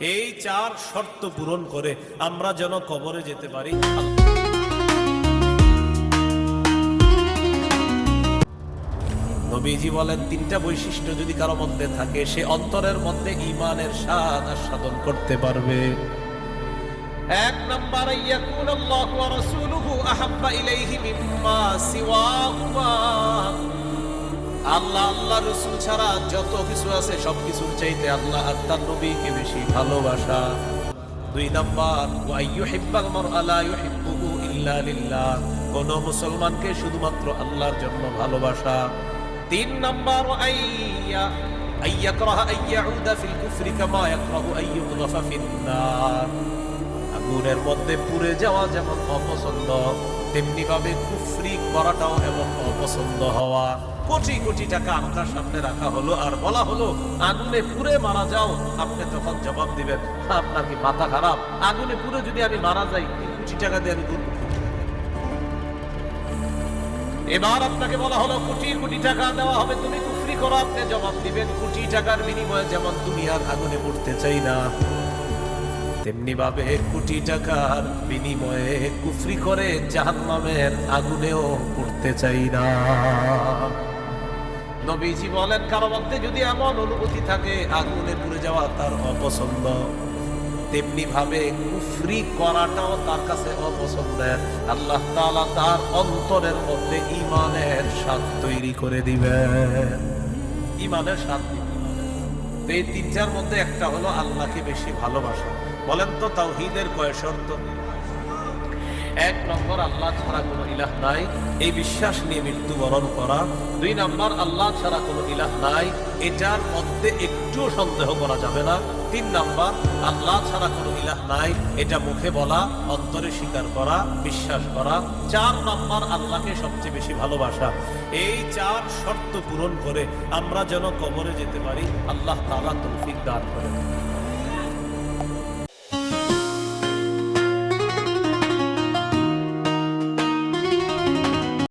এই চার শর্ত পূরণ করে আমরা যেন কবরে যেতে পারি। নবীজি বলেন, তিনটা বৈশিষ্ট্য যদি কারও মধ্যে থাকে, সে অন্তরের মধ্যে ইমানের স্বাদ আস্বাদন করতে পারবে। এক নম্বর ওয়া রাসূলুহু আহাব্বা ইলাইহি মিম্মা সিওয়াহুমা। আল্লাহ আল্লাহ রসুল ছাড়া যত কিছু আছে সব কিছুর চাইতে আল্লাহ আর তার নবীকে বেশি ভালোবাসা। দুই নাম্বার ওয়াইয়ুহিব্বাল মারআ লা ইউহিব্বুহু ইল্লা লিল্লাহ। কোন মুসলমানকে শুধুমাত্র আল্লাহর জন্য ভালোবাসা। তিন নাম্বার আইয়া, আইয়াকরাহা আইয়াউদা ফিল কুফরি কামা ইয়াকরাহু আইয়ুগযাফা ফিন নার আগুনের মধ্যে পুড়ে যাওয়া যেমন অপছন্দ, তেমনি ভাবে কুফরি করাটাও এমন অপছন্দ হওয়া। কোটি কোটি টাকা আপনার সামনে রাখা হলো আর বলা হলো, আগুনে পুড়ে মারা যাও। আপনি তখন জবাব দিবেন, আপনার কি মাথা খারাপ? আগুনে পুড়ে যদি আমি মারা যাই কোটি টাকা দিয়ে আমি এবার আপনাকে বলা হলো, কোটি কোটি টাকা দেওয়া হবে, তুমি কুফরি করো, আপনি জবাব দিবেন, কোটি টাকার বিনিময়ে যেমন তুমি আর আগুনে পড়তে চাই না। তেমনি ভাবে কোটি টাকার বিনিময়ে কুফরি করে জাহান্নামের আগুনেও পড়তে চাই না। নবীজি বলেন, কারও মধ্যে যদি এমন অনুভূতি থাকে, আগুনে পুড়ে যাওয়া তার অপছন্দ। তেমনি ভাবে কুফরি করাটাও তার কাছে অপছন্দের। আল্লাহ তাআলা তার অন্তরের মধ্যে ইমানের স্বাদ তৈরি করে দিবেন। ইমানের স্বাদ দিবেন। তো এই তিনটার মধ্যে একটা হলো আল্লাহকে বেশি ভালোবাসা। বলেন তো তাওহীদের কয় শর্ত? এক নম্বর আল্লাহ ছাড়া কোনো ইলাহ নাই। এই বিশ্বাস নিয়ে মৃত্যুবরণ করা। দুই নম্বর আল্লাহ ছাড়া কোনো ইলাহ নাই। এটার মধ্যে একটুও সন্দেহ করা যাবে না। তিন নম্বর আল্লাহ ছাড়া কোনো ইলাহ নাই। এটা মুখে বলা অন্তরে স্বীকার করা বিশ্বাস করা। চার নম্বর আল্লাহকে সবচেয়ে বেশি ভালোবাসা। এই চার শর্ত পূরণ করে আমরা যেন কবরে যেতে পারি আল্লাহ তাআলা তৌফিক দান করে।